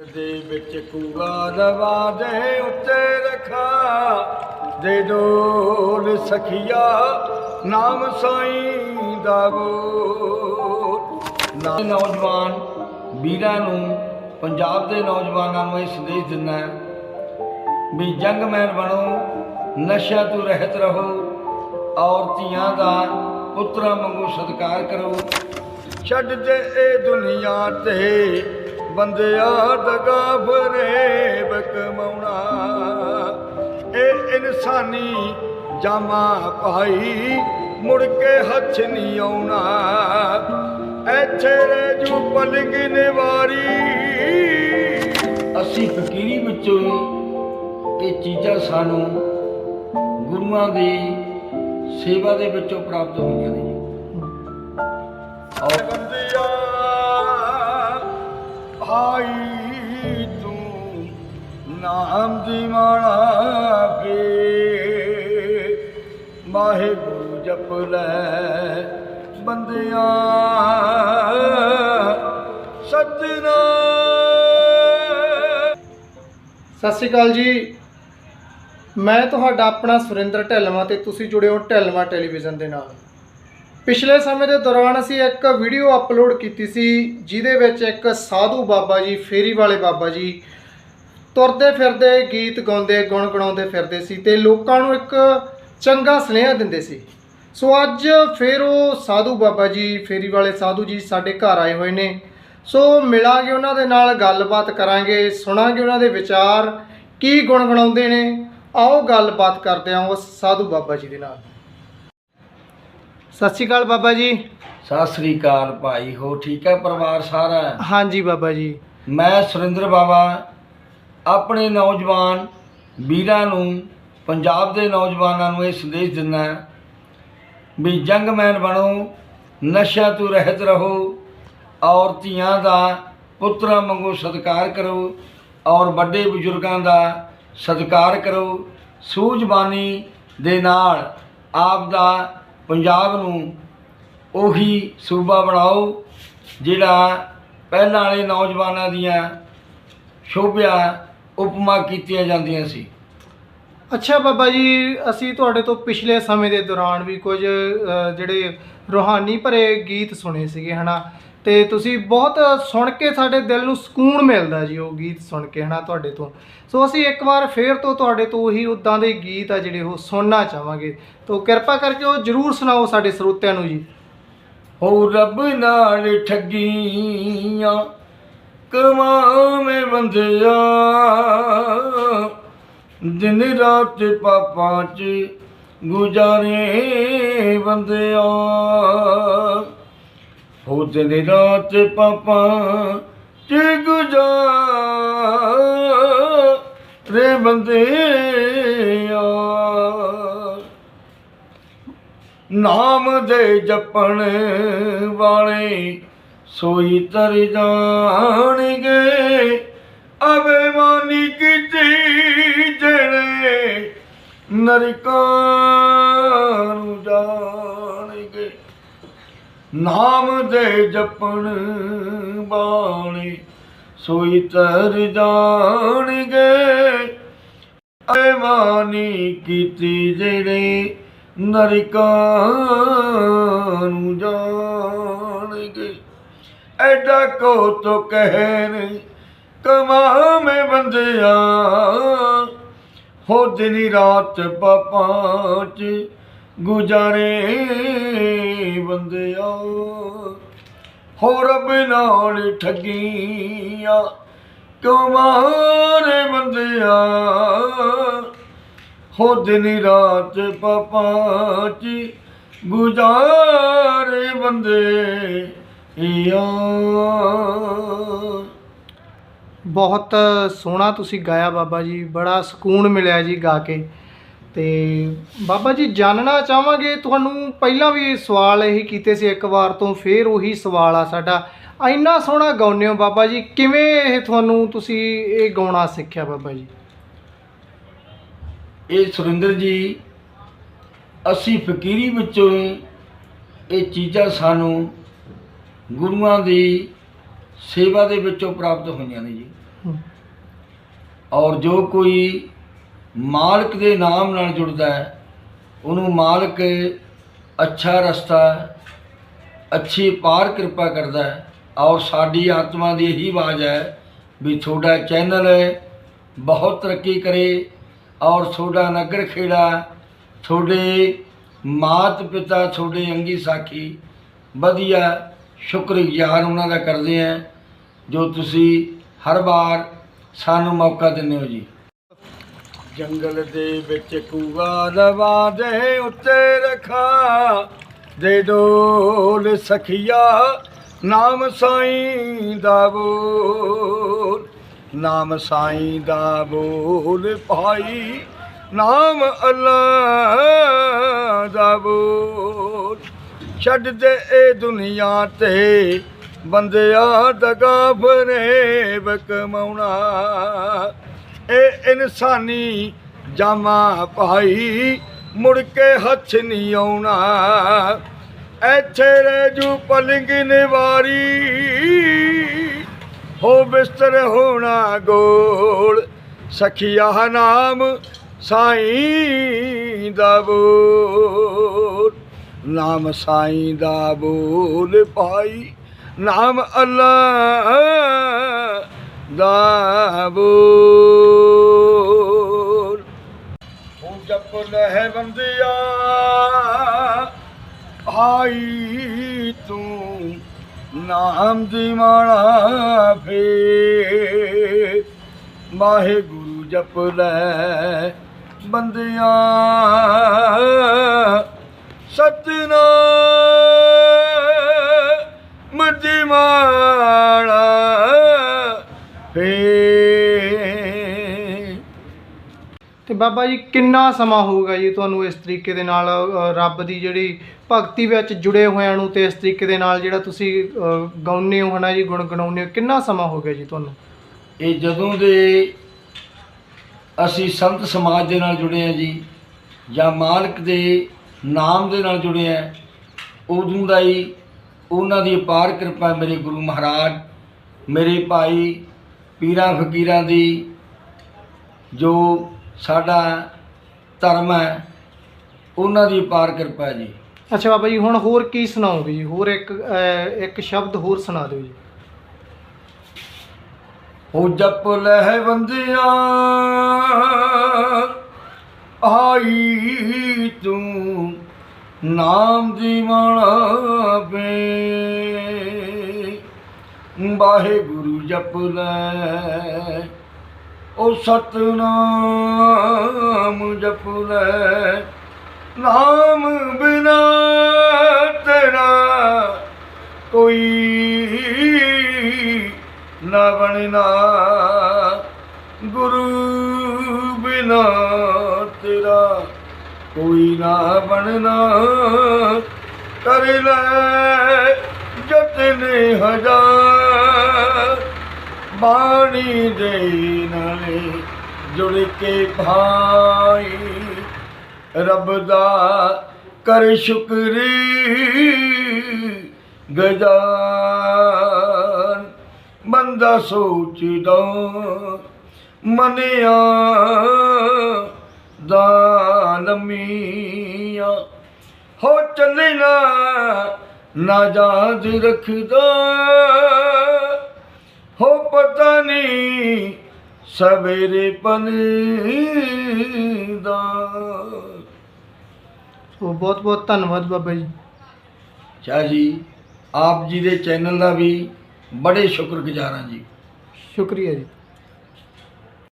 ਦੇ ਵਿੱਚ ਕੂਆ ਦਵਾ ਦੇ ਉੱਤੇ ਰਖਾ। ਦੇ ਡੋਲ ਸਖੀਆ, ਨਾਮ ਸਾਈਂ ਦਾ ਬੋਲ ਨੌਜਵਾਨ ਵੀਰਾਂ ਨੂੰ, ਪੰਜਾਬ ਦੇ ਨੌਜਵਾਨਾਂ ਨੂੰ ਇਹ ਸੰਦੇਸ਼ ਦਿੰਦਾ ਹੈ ਵੀ ਜੰਗਮੈਨ ਬਣੋ, ਨਸ਼ਿਆਂ ਤੋਂ ਰਹਿਤ ਰਹੋ ਔਰ ਧੀਆਂ ਦਾ ਪੁੱਤਰਾਂ ਵਾਂਗੂ ਸਤਿਕਾਰ ਕਰੋ। ਛੱਡ ਦੇ ਇਹ ਦੁਨੀਆ ਤੇ ਬੰਦਿਆ ਦਗਾ ਫਰੇਬ ਕਮਾਉਣਾ ਇਹ ਇਨਸਾਨੀ ਜਾਮਾ ਭਾਈ ਮੁੜ ਕੇ ਹੱਥ ਨਹੀਂ ਆਉਣਾ। ਇੱਥੇ ਰਹਿ ਜੂ ਪਲਕ ਨਿਵਾਰੀ। ਅਸੀਂ ਫਕੀਰੀ ਵਿੱਚੋਂ ਇਹ ਚੀਜ਼ਾਂ ਸਾਨੂੰ ਗੁਰੂਆਂ ਦੀ ਸੇਵਾ ਦੇ ਵਿੱਚੋਂ ਪ੍ਰਾਪਤ ਹੋਈਆਂ ਨੇ। ਔਰ ਬੰਦਿਆ ਤੂੰ ਨਾਮ ਦੀ ਮਾਲਾ ਕੇ ਵਾਹਿਗੁਰੂ ਜਪ ਲੈ ਬੰਦਿਆ। ਸਤਿਨਾਮ। ਸਤਿ ਸ਼੍ਰੀ ਅਕਾਲ ਜੀ। ਮੈਂ ਤੁਹਾਡਾ ਆਪਣਾ ਸੁਰਿੰਦਰ ਢਿੱਲਵਾਂ ਤੇ ਤੁਸੀਂ ਜੁੜੇ ਹੋ ਢਿੱਲਵਾਂ ਟੈਲੀਵਿਜ਼ਨ ਦੇ ਨਾਲ। ਪਿਛਲੇ ਸਮੇਂ ਦੇ ਦੌਰਾਨ ਅਸੀਂ ਇੱਕ ਵੀਡੀਓ ਅਪਲੋਡ ਕੀਤੀ ਸੀ, ਜਿਹਦੇ ਵਿੱਚ ਇੱਕ ਸਾਧੂ ਬਾਬਾ ਜੀ, ਫੇਰੀ ਵਾਲੇ ਬਾਬਾ ਜੀ ਤੁਰਦੇ ਫਿਰਦੇ, ਗੀਤ ਗਾਉਂਦੇ, ਗੁਣ ਗੁਣਾਉਂਦੇ ਫਿਰਦੇ ਸੀ ਤੇ ਲੋਕਾਂ ਨੂੰ ਇੱਕ ਚੰਗਾ ਸੁਨੇਹਾ ਦਿੰਦੇ ਸੀ। ਸੋ ਅੱਜ ਫਿਰ ਉਹ ਸਾਧੂ ਬਾਬਾ ਜੀ, ਫੇਰੀ ਵਾਲੇ ਸਾਧੂ ਜੀ ਸਾਡੇ ਘਰ ਆਏ ਹੋਏ ਨੇ। ਸੋ ਮਿਲਾਂਗੇ ਉਹਨਾਂ ਦੇ ਨਾਲ, ਗੱਲਬਾਤ ਕਰਾਂਗੇ, ਸੁਣਾਂਗੇ ਉਹਨਾਂ ਦੇ ਵਿਚਾਰ, ਕੀ ਗੁਣ ਗਣਾਉਂਦੇ ਨੇ। ਆਓ ਗੱਲਬਾਤ ਕਰਦੇ ਹਾਂ ਉਸ ਸਾਧੂ ਬਾਬਾ ਜੀ ਦੇ ਨਾਲ। ਸਤਿ ਸ਼੍ਰੀ ਅਕਾਲ ਬਾਬਾ ਜੀ। ਸਤਿ ਸ੍ਰੀ ਅਕਾਲ ਭਾਈ ਹੋ ਠੀਕ ਹੈ ਪਰਿਵਾਰ ਸਾਰਾ? ਹਾਂਜੀ ਬਾਬਾ ਜੀ। ਮੈਂ ਸੁਰਿੰਦਰ ਬਾਬਾ ਆਪਣੇ ਨੌਜਵਾਨ ਵੀਰਾਂ ਨੂੰ ਪੰਜਾਬ ਦੇ ਨੌਜਵਾਨਾਂ ਨੂੰ ਇਹ ਸੰਦੇਸ਼ ਦਿੰਦਾ ਹੈ ਵੀ ਜੰਗਮੈਨ ਬਣੋ ਨਸ਼ਿਆਂ ਤੋਂ ਰਹਿਤ ਰਹੋ ਔਰ ਧੀਆਂ ਦਾ ਪੁੱਤਰਾਂ ਵਾਂਗੂ ਸਤਿਕਾਰ ਕਰੋ ਔਰ ਵੱਡੇ ਬਜ਼ੁਰਗਾਂ ਦਾ ਸਤਿਕਾਰ ਕਰੋ। ਸੂਝਬਾਨੀ ਦੇ ਨਾਲ ਆਪ ਦਾ ਪੰਜਾਬ ਨੂੰ ਉਹੀ ਸੂਬਾ ਬਣਾਓ ਜਿਹੜਾ ਪਹਿਲਾਂ ਵਾਲੇ ਨੌਜਵਾਨਾਂ ਦੀਆਂ ਸ਼ੋਭਿਆ ਉਪਮਾ ਕੀਤੀਆਂ ਜਾਂਦੀਆਂ ਸੀ। ਅੱਛਾ ਬਾਬਾ ਜੀ ਅਸੀਂ ਤੁਹਾਡੇ ਤੋਂ ਪਿਛਲੇ ਸਮੇਂ ਦੇ ਦੌਰਾਨ ਵੀ ਕੁਝ ਅ, ਜਿਹੜੇ ਰੂਹਾਨੀ ਭਰੇ ਗੀਤ ਸੁਣੇ ਸੀਗੇ ਹਨਾ? ਤੇ ਤੁਸੀਂ ਬਹੁਤ ਸੁਣ ਕੇ ਸਾਡੇ ਦਿਲ ਨੂੰ ਸਕੂਨ ਮਿਲਦਾ ਜੀ ਉਹ ਗੀਤ ਸੁਣ ਕੇ, ਹਨਾ, ਤੁਹਾਡੇ ਤੋਂ। ਸੋ ਅਸੀਂ ਇੱਕ ਵਾਰ ਫੇਰ ਤੋਂ ਤੁਹਾਡੇ ਤੋਂ ਉਹੀ ਉਦਾਂ ਦੇ ਗੀਤ ਆ ਜਿਹੜੇ ਉਹ ਸੁਣਨਾ ਚਾਹਾਂਗੇ। ਤੋ ਕਿਰਪਾ ਕਰਕੇ ਉਹ ਜਰੂਰ ਸੁਣਾਓ ਸਾਡੇ ਸਰੋਤਿਆਂ ਨੂੰ ਜੀ। ਹੋ ਰੱਬ ਨਾਲ ਠੱਗੀਆਂ ਕਮਾਵੇਂ ਬੰਦਿਆ ਦਿਨ ਰਾਤ ਪਾਪਾਂ ਚ ਗੁਜ਼ਾਰੇ ਬੰਦਿਆ ਹੋ ਦੀ ਰਾਤ ਪਾਪਾਂ ਚ ਗੁਜ਼ਾਰੇ ਬੰਦਿਆ ਨਾਮ ਦੇ ਜਪਣ ਵਾਲੇ ਸੋਈ ਤਰ ਜਾਣਗੇ। ਅਬੇਮਾਨੀ ਕੀਤੀ ਜਿਹੜੇ ਨਰਕਾਂ ਨੂੰ ਜਾ ਨਾਮ ਦੇ ਜਪਣ ਬਾਣੀ ਸੋਈ ਤਰ ਜਾਣਗੇ। ਅਮਾਨੀ ਕੀਤੀ ਜਿਹੜੇ ਨਰਕਾਂ ਨੂੰ ਜਾਣਗੇ। ਐਡਾ ਕੋ ਤੋ ਕਹਿਣ ਕਮਾਵੇਂ ਬੰਦਿਆ, ਹੋ ਦਿਨ ਰਾਤ ਪਾਪਾਂ ਚ ਗੁਜ਼ਾਰੇ ਬੰਦਿਆ। ਹੋ ਰੱਬ ਨਾਲ ਠੱਗੀਆਂ, ਕਿਉਂ ਮਾਰੇ ਬੰਦਿਆ। ਹੋ ਦਿਨ ਰਾਤ ਪਾਪਾਂ ਚ ਗੁਜ਼ਾਰੇ ਬੰਦੇ ਯਾ ਬਹੁਤ ਸੋਹਣਾ ਤੁਸੀਂ ਗਾਇਆ ਬਾਬਾ ਜੀ, ਬੜਾ ਸਕੂਨ ਮਿਲਿਆ ਜੀ ਗਾ ਕੇ। ਤੇ ਬਾਬਾ ਜੀ ਜਾਣਨਾ ਚਾਹਾਂਗੇ। ਤੁਹਾਨੂੰ ਪਹਿਲਾਂ ਵੀ ਸਵਾਲ ਇਹੀ ਕੀਤੇ ਸੀ ਇੱਕ ਵਾਰ ਤੋਂ ਫੇਰ ਉਹੀ ਸਵਾਲ ਆ ਸਾਡਾ। ਇੰਨਾ ਸੋਹਣਾ ਗਾਉਂਦੇ ਹੋ ਬਾਬਾ ਜੀ ਕਿਵੇਂ ਇਹ ਤੁਹਾਨੂੰ ਤੁਸੀਂ ਇਹ ਗਾਉਣਾ ਸਿੱਖਿਆ ਬਾਬਾ ਜੀ? ਇਹ ਸੁਰਿੰਦਰ ਜੀ ਅਸੀਂ ਫਕੀਰੀ ਵਿੱਚੋਂ ਇਹ ਚੀਜ਼ਾਂ ਸਾਨੂੰ ਗੁਰੂਆਂ ਦੀ ਸੇਵਾ ਦੇ ਵਿੱਚੋਂ ਪ੍ਰਾਪਤ ਹੋਈਆਂ ਨੇ ਜੀ। ਔਰ ਜੋ ਕੋਈ ਮਾਲਕ ਦੇ ਨਾਮ ਨਾਲ ਜੁੜਦਾ ਹੈ। ਉਹਨੂੰ ਮਾਲਕ ਅੱਛਾ ਰਸਤਾ, ਅੱਛੀ ਪਾਰ ਕਿਰਪਾ ਕਰਦਾ ਹੈ। ਔਰ ਸਾਡੀ ਆਤਮਾ ਦੀ ਇਹੀ ਆਵਾਜ਼ ਹੈ ਵੀ ਤੁਹਾਡਾ ਚੈਨਲ ਬਹੁਤ ਤਰੱਕੀ ਕਰੇ ਔਰ ਤੁਹਾਡਾ ਨਗਰ ਖੇੜਾ, ਤੁਹਾਡੇ ਮਾਤ ਪਿਤਾ, ਤੁਹਾਡੇ ਅੰਗੀ ਸਾਖੀ ਵਧੀਆ ਸ਼ੁਕਰਗੁਜ਼ਾਰ ਉਹਨਾਂ ਦਾ ਕਰਦੇ ਆ ਜੋ ਤੁਸੀਂ ਹਰ ਵਾਰ ਸਾਨੂੰ ਮੌਕਾ ਦਿੰਦੇ ਹੋ ਜੀ। ਜੰਗਲ ਦੇ ਵਿੱਚ ਕੂਆ ਲਵਾ ਦੇ ਉੱਤੇ ਰਖਾ। ਦੇ ਡੋਲ ਸਖੀਆ, ਨਾਮ ਸਾਈਂ ਦਾ ਬੋਲ। ਨਾਮ ਸਾਈਂ ਦਾ ਬੋਲ ਭਾਈ, ਨਾਮ ਅੱਲਾ ਦਾ ਬੋਲ। ਛੱਡ ਦੇ ਇਹ ਦੁਨੀਆ ਤੇ ਬੰਦਿਆ ਦਗਾ ਫਰੇਬ ਕਮਾਉਣਾ ਇਹ ਇਨਸਾਨੀ ਜਾਮਾ ਭਾਈ, ਮੁੜ ਕੇ ਹੱਥ ਨਹੀਂ ਆਉਣਾ। ਇੱਥੇ ਰਹਿ ਜੂ ਪਲੰਗ ਨਿਵਾਰੀ, ਹੋ ਬਿਸਤਰ ਹੋਣਾ ਗੋਲ। ਸਖੀਆ ਨਾਮ ਸਾਈਂ ਦਾ ਬੋਲ। ਨਾਮ ਸਾਈਂ ਦਾ ਬੋਲ ਭਾਈ, ਨਾਮ ਅੱਲਾ ਦਾ ਬੋਲ ਉਹ ਜਪ ਲਹਿ ਬੰਦਿਆ, ਆਈ ਤੂੰ ਨਾਮ ਦੀ ਮਾਲਾ ਫੇ। ਜਪ ਲੈ ਬੰਦਿਆ ਸਤਨਾਮ ਦੀ ਬਾਬਾ ਜੀ ਕਿੰਨਾ ਸਮਾਂ ਹੋਊਗਾ ਜੀ ਤੁਹਾਨੂੰ ਇਸ ਤਰੀਕੇ ਦੇ ਨਾਲ ਅ, ਰੱਬ ਦੀ ਜਿਹੜੀ ਭਗਤੀ ਵਿੱਚ ਜੁੜੇ ਹੋਇਆਂ ਨੂੰ ਤੇ ਇਸ ਤਰੀਕੇ ਦੇ ਨਾਲ ਜਿਹੜਾ ਤੁਸੀਂ ਅ, ਗਾਉਂਦੇ ਹੋ ਹਨਾ ਜੀ ਗੁਣ ਗਣਾਉਂਦੇ ਹੋ ਕਿੰਨਾ ਸਮਾਂ ਹੋ ਗਿਆ ਜੀ ਤੁਹਾਨੂੰ? ਇਹ ਜਦੋਂ ਦੇ ਅਸੀਂ ਸੰਤ ਸਮਾਜ ਦੇ ਨਾਲ ਜੁੜੇ ਆ ਜੀ ਜਾਂ ਮਾਲਕ ਦੇ ਨਾਮ ਦੇ ਨਾਲ ਜੁੜੇ ਆ ਉਦੋਂ ਦਾ ਹੀ ਉਹਨਾਂ ਦੀ ਅਪਾਰ ਕਿਰਪਾ ਮੇਰੇ ਗੁਰੂ ਮਹਾਰਾਜ ਮੇਰੇ ਭਾਈ ਪੀਰਾਂ ਫਕੀਰਾਂ ਦੀ ਜੋ ਸਾਡਾ ਧਰਮ ਹੈ ਉਹਨਾਂ ਦੀ ਅਪਾਰ ਕਿਰਪਾ ਹੈ ਜੀ। ਅੱਛਾ ਬਾਬਾ ਜੀ ਹੁਣ ਹੋਰ ਕੀ ਸੁਣਾਓਗੇ ਜੀ? ਹੋਰ ਇੱਕ ਇੱਕ ਸ਼ਬਦ ਹੋਰ ਸੁਣਾ ਦਿਓ ਜੀ। ਹੋ ਜਪ ਲਹਿ ਬੰਦਿਆ ਆਈ ਤੂੰ ਨਾਮ ਦੀ ਮਾਲਾ ਪੇ। ਵਾਹਿਗੁਰੂ ਜਪ ਲੈ ਉਹ ਸਤਨਾਮ ਜਪ ਲੈ ਨਾਮ ਬਿਨਾ ਤੇਰਾ ਕੋਈ ਨਾ। ਬਣਨਾ ਗੁਰੂ ਬਿਨਾ ਤੇਰਾ ਕੋਈ ਨਾ। ਬਣਨਾ ਕਰ ਲੈ ਜਤਨ ਹਜ਼ਾਰ ਬਾਣੀ ਦੇ ਨਾਲੇ ਜੁੜ ਕੇ ਭਾਈ। ਰੱਬ ਦਾ ਕਰ ਸ਼ੁਕਰੀ, ਗਜਾਨ ਬੰਦਾ ਸੋਚਦਾ, ਮਨਿਆ ਦਾਨਮੀਆਂ ਹੋ ਚੱਲਣਾ ਨਾ ਯਾਦ ਰੱਖਦਾ। ਪਤਾ ਨਹੀਂ ਸਵੇਰੇ ਪਨ ਦਾ ਸੋ ਬਹੁਤ ਬਹੁਤ ਧੰਨਵਾਦ ਬਾਬਾ ਜੀ। ਸ਼ਾਹ ਜੀ ਆਪ ਜੀ ਦੇ ਚੈਨਲ ਦਾ ਵੀ ਬੜੇ ਸ਼ੁਕਰਗੁਜ਼ਾਰ ਹਾਂ ਜੀ। ਸ਼ੁਕਰੀਆ ਜੀ।